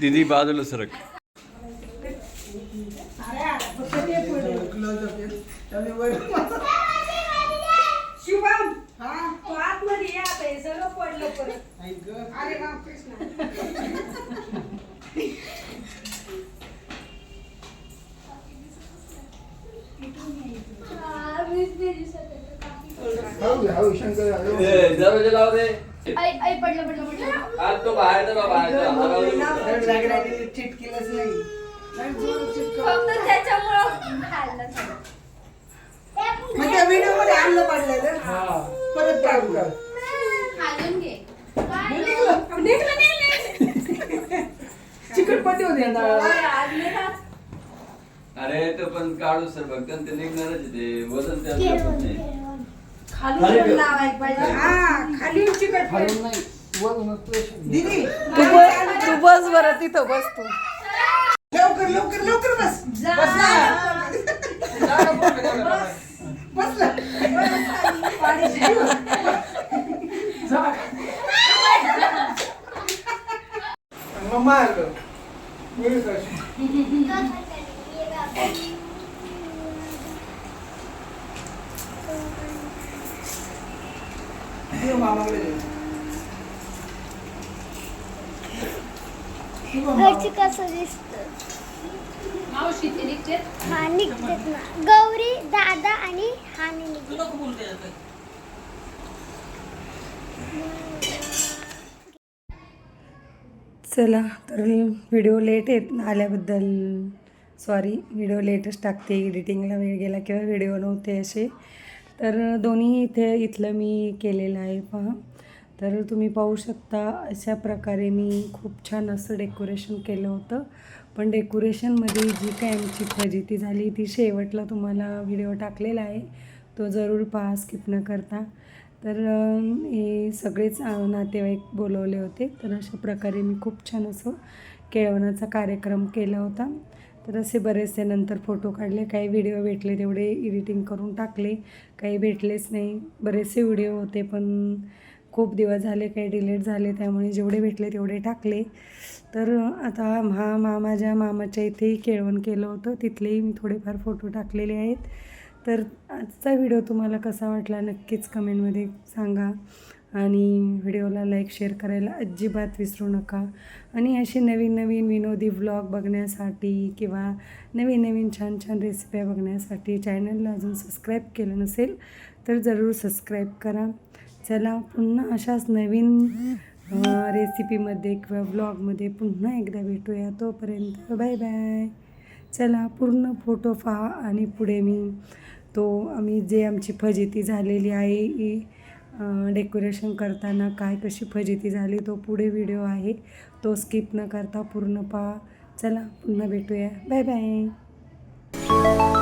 दीदी बाजूला सरक. शिवम तू आतमध्ये ये आता हे सगळं पडलं परत. अरे राम कृष्ण. हळू हळू शंकर. दरवाजा पडलं पडलं पडलं. आज तो बाहेर ना बाहेर चिटकीलच नाही. फक्त त्याच्यामुळं खाल्लं थोडं. मग त्या व्हिडिओमध्ये आणलं पडलेलं परत खालून घे. निघलं चिकटपट्टी होते नाही खात. अरे तो पण काढू सर फक्त ते निघणारच आहे ते. वजन त्याला पण नाही. खाली पण लावायला पाहिजे. हा खाली चिकट हळू नाही वरूनच pressure. दीदी तू बस तू बस बरं तिथं बस तू. लवकर लवकर लवकर बस. ना. घरची कसं दिसतं मावशी ते निघते हा निघतात ना गौरी दादा आणि हा नाही निघत. चला तर व्हिडिओ लेट येत आल्याबद्दल सॉरी व्हिडिओ लेटच टाकते. एडिटिंगला वेळ गेला किंवा व्हिडिओ नव्हते असे. तर दोन्ही इथे इथलं मी केलेलं आहे पहा. तर तुम्ही पाहू शकता अशा प्रकारे मी खूप छान असं डेकोरेशन केलं होतं. पण डेकोरेशनमध्ये जी काय आमची फजिती झाली ती शेवटला तुम्हाला व्हिडिओ टाकलेला आहे. तो जरूर पहा स्किप न करता. तर हे सगळेच नातेवाईक बोलवले होते. तर अशा प्रकारे मी खूप छान असं केळवणाचा कार्यक्रम केला होता. तर असे बरेचसे नंतर फोटो काढले. काही व्हिडिओ भेटले तेवढे एडिटिंग करून टाकले. काही भेटलेच नाही. बरेचसे व्हिडिओ होते पण खूप दिवस झाले काही डिलीट झाले. त्यामुळे जेवढे भेटले तेवढे टाकले. तर आता हा मा माझ्या मामाच्या इथेही केळवण केलं होतं. तिथलेही मी थोडेफार फोटो टाकलेले आहेत. तर आजचा व्हिडिओ तुम्हाला कसा वाटला नक्कीच कमेंटमध्ये सांगा. आणि व्हिडिओला लाईक शेअर करायला अजिबात विसरू नका. आणि असे नवीन नवीन विनोदी व्लॉग बघण्यासाठी किंवा नवीन नवीन छान छान रेसिप्या बघण्यासाठी चॅनलला अजून सबस्क्राईब केलं नसेल तर जरूर सबस्क्राईब करा. चला पुन्हा अशाच नवीन रेसिपीमध्ये किंवा ब्लॉगमध्ये पुन्हा एकदा भेटूया. तोपर्यंत बाय बाय चला पूर्ण फोटो पहा आणि पुढे मी तो आम्ही जे आमची फजिती झालेली आहे ही डेकोरेशन करताना काय कशी फजिती झाली तो पुढे व्हिडिओ आहे. तो स्किप न करता पूर्ण पहा. चला पुन्हा भेटूया. Bye bye